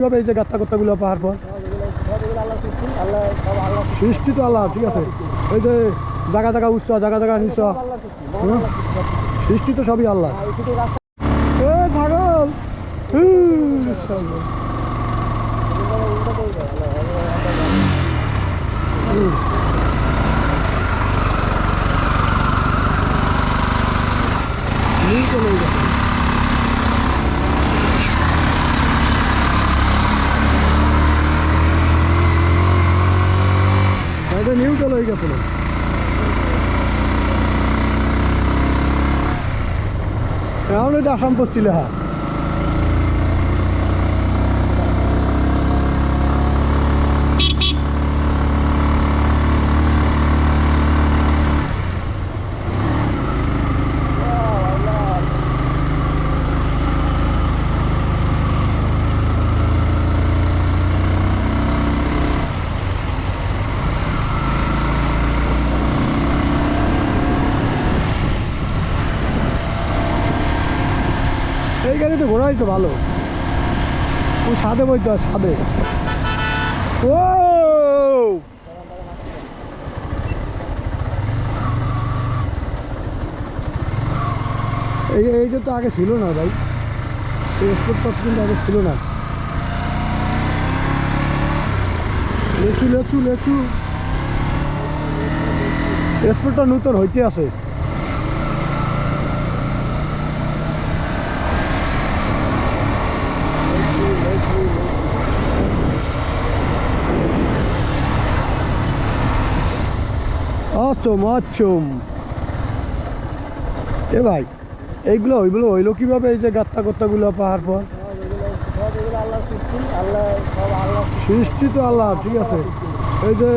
কীভাবে এই যে গাত্তা কত্তাগুলো পাহাড় পর? সৃষ্টি তো আল্লাহ ঠিক আছে। এই যে জায়গা জায়গা উচ্চ জায়গা জায়গা নিচ্ছ সৃষ্টি তো সবই আল্লাহ। ছাগল হুম, ছাগল। হুম। নীল চলে গেছে। এটা নিউট্রাল হয়ে গেছিল এখন এটা আসাম পড়ছিল হ্যাঁ। এই গাড়িতে ঘোরাই তো ভালো। ওই সাদে বইতে সাদে ও! এই এইটা তো আগে ছিল না ভাই। এই স্পোর্ট কিন্তু আগে ছিল না। লেচু লেচু লেচু। স্পোর্টটা নূতন হইতে আছে। অসম অসম এ ভাই, এইগুলো, ওইগুলো হইল কীভাবে? এই যে গাত্তা কত্তাগুলো পাহাড় পর। সৃষ্টি তো আল্লাহ, ঠিক আছে। এই যে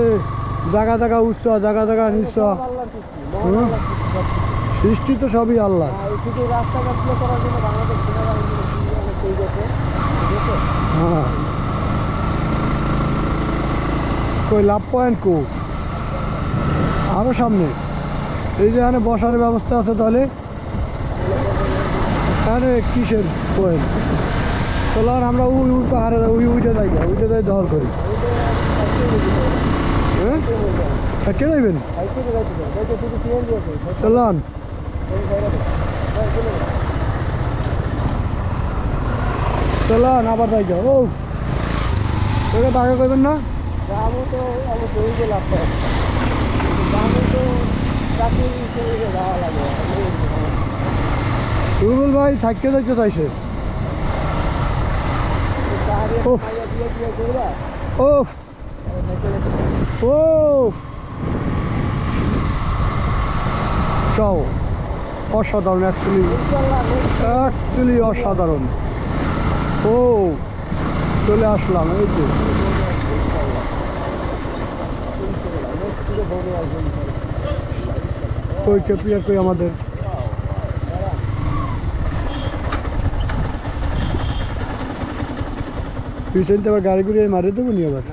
জায়গা জায়গা উচ্চ জায়গা জায়গা নিঃস? সৃষ্টি তো সবই আল্লাহ। হ্যাঁ। কই, লাভ পয়েন্ট কো আরও সামনে। এই যে এখানে বসার ব্যবস্থা আছে তাহলে। এখানে কিসের পয়েন্ট চলার আমরা উই উই পাহাড়ে উই উইটে যাই উইটে যাই দখল করি। হ্যাঁ? কে যাইবেন? চলান চলান আবার যাই গা। ও! তোকে টাকা করবেন না? তো রুবুল ভাই, থাকতে যাইতে চাইছে। ও ও চাও অসাধারণ অ্যাকচুয়ালি অ্যাকচুয়ালি অসাধারণ। ও, চলে আসলাম, এই যে। কই কেপিয়া কই আমাদের পিছনতে আবার গাড়ি ঘুরিয়ে মারিয়ে দেবো নি আবার